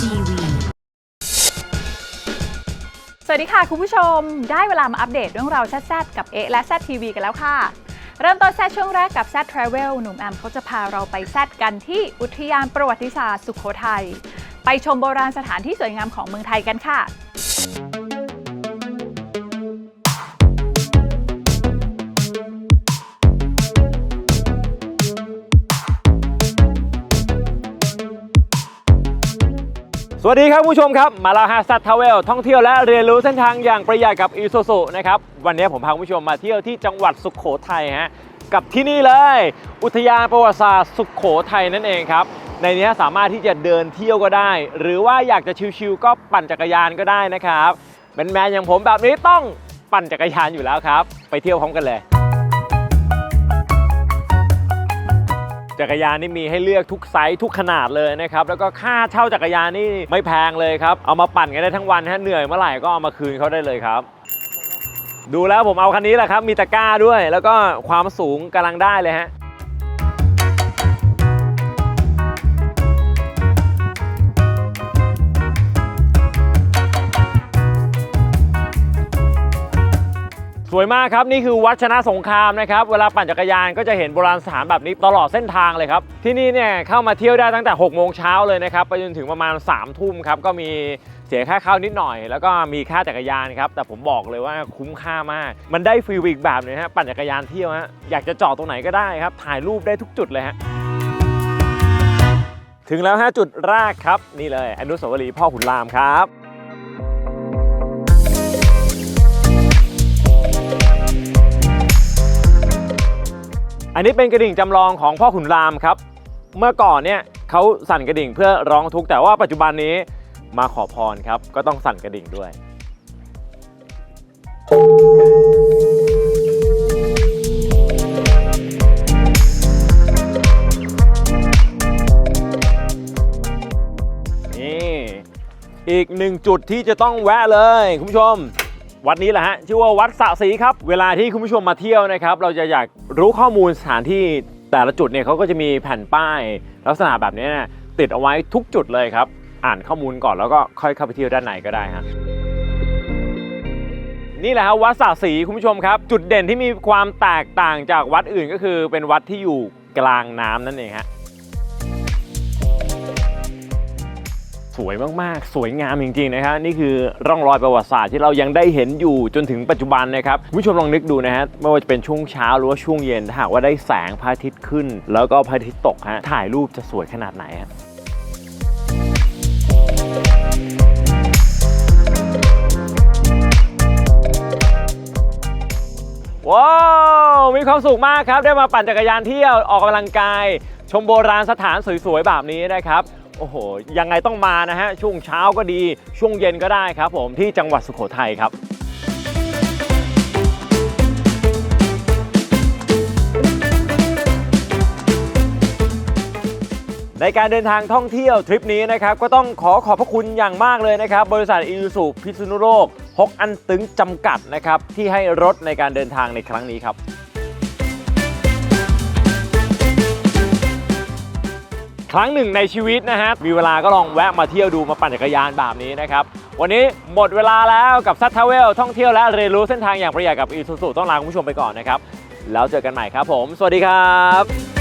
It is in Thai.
TV สวัสดีค่ะ คุณผู้ชม ได้เวลามาอัปเดตเรื่องราวแซดๆกับเอะและแซดทีวีกันแล้วค่ะ เริ่มต้นแซดช่วงแรกกับแซดทราเวลหนุ่มแอมเขาจะพาเราไปแซดกันที่อุทยานประวัติศาสตร์สุขโขทัยไปชมโบราณสถานที่สวยงามของเมืองไทยกันค่ะ วัสดีครับผู้ชมครับ มาแล้วฮะซัตทาวเวลท่องเที่ยวและเรียนรู้เส้นทางอย่างประหยัดกับอีซูซุนะครับวันนี้ผมพาผู้ชมมาเที่ยวที่จังหวัดสุขโขทัยฮะกับที่นี่เลย อุทยานประวัติศาสตร์สุขโขทัยนั่นเองครับในนี้สามารถที่จะเดินเที่ยวก็ได้ หรือว่าอยากจะชิลๆก็ปั่นจักรยานก็ได้นะครับแมนๆอย่างผมแบบนี้ต้องปั่นจักรยานอยู่แล้วครับ ไปเที่ยวพร้อมกันเลย จักรยานนี่มีให้เลือกทุกไซส์ทุกขนาดเลยนะครับ แล้วก็ค่าเช่าจักรยานนี่ไม่แพงเลยครับ เอามาปั่นกันได้ทั้งวันฮะเหนื่อยเมื่อไหร่ก็เอามาคืนเขาได้เลยครับ ดูแล้วผมเอาคันนี้แหละครับ มีตะกร้าด้วย แล้วก็ความสูงกำลังได้เลยฮะ วยมากครับ นี่คือวัดชนะสงครามนะครับ เวลาปั่นจักรยานก็จะเห็นโบราณสถานแบบนี้ตลอดเส้นทางเลยครับ ที่นี่เนี่ยเข้ามาเที่ยวได้ตั้งแต่ 6 โมงเช้าเลยนะครับ ไปจนถึงประมาณ 3 ทุ่มครับ ก็มีเสียค่าเข้านิดหน่อย แล้วก็มีค่าจักรยานครับ แต่ผมบอกเลยว่าคุ้มค่ามาก มันได้ฟรีวิกแบบนี้ฮะปั่นจักรยานเที่ยวฮะอยากจะจอดตรงไหนก็ได้ครับ ถ่ายรูปได้ทุกจุดเลยฮะถึงแล้วฮะจุดแรกครับนี่เลยอนุสาวรีย์พ่อขุนรามครับ อันนี้เป็นกระดิ่งจำลองของพ่อขุนรามครับ เมื่อก่อนเนี่ยเขาสั่นกระดิ่งเพื่อร้องทุกข์แต่ว่าปัจจุบันนี้มาขอพรครับ ก็ต้องสั่นกระดิ่งด้วย นี่ อีกหนึ่งจุดที่จะต้องแวะเลย คุณผู้ชม วัดนี้แหละฮะชื่อว่าวัดสะสีครับ เวลาที่คุณผู้ชมมาเที่ยวนะครับ เราจะอยากรู้ข้อมูลสถานที่แต่ละจุดเนี่ยเขาก็จะมีแผ่นป้าย ลักษณะแบบนี้นี่ยติดเอาไว้ทุกจุดเลยครับ อ่านข้อมูลก่อนแล้วก็ค่อยเข้าไปเที่ยวด้านในก็ได้ฮะนี่แหละครับวัดสะสีคุณผู้ชมครับ จุดเด่นที่มีความแตกต่างจากวัดอื่นก็คือเป็นวัดที่อยู่กลางน้ำนั่นเองฮะ สวยมากๆ สวยงามจริงๆนะครับนี่คือร่องรอยประวัติศาสตร์ที่เรายังได้เห็นอยู่จนถึงปัจจุบันนะครับผู้ชมลองนึกดูนะฮะไม่ว่าจะเป็นช่วงเช้าหรือว่าช่วงเย็นถ้าหากว่าได้แสงพระอาทิตย์ขึ้น แล้วก็พระอาทิตย์ตกฮะถ่ายรูปจะสวยขนาดไหนฮะว้าวมีความสุขมากครับ ได้มาปั่นจักรยานเที่ยวออกกำลังกาย ชมโบราณสถานสวยๆแบบนี้นะครับ โอ้โห ยังไงต้องมานะฮะ ช่วงเช้าก็ดี ช่วงเย็นก็ได้ครับผมที่จังหวัดสุโขทัยครับในการเดินทางท่องเที่ยวทริปนี้นะครับก็ต้องขอขอบพระคุณอย่างมากเลยนะครับ บริษัทอิซูซุพิษณุโลกฮกอันตึงจำกัดนะครับที่ให้รถในการเดินทางในครั้งนี้ครับ ครั้งหนึ่งในชีวิตนะฮะ มีเวลาก็ลองแวะมาเที่ยวดูมาปั่นจักรยานแบบนี้นะครับ วันนี้หมดเวลาแล้วกับซัตทาวเวลท่องเที่ยวและเรียนรู้เส้นทางอย่างประหยัดกับอีซูซุต้องลาคุณผู้ชมไปก่อนนะครับ แล้วเจอกันใหม่ครับผม สวัสดีครับ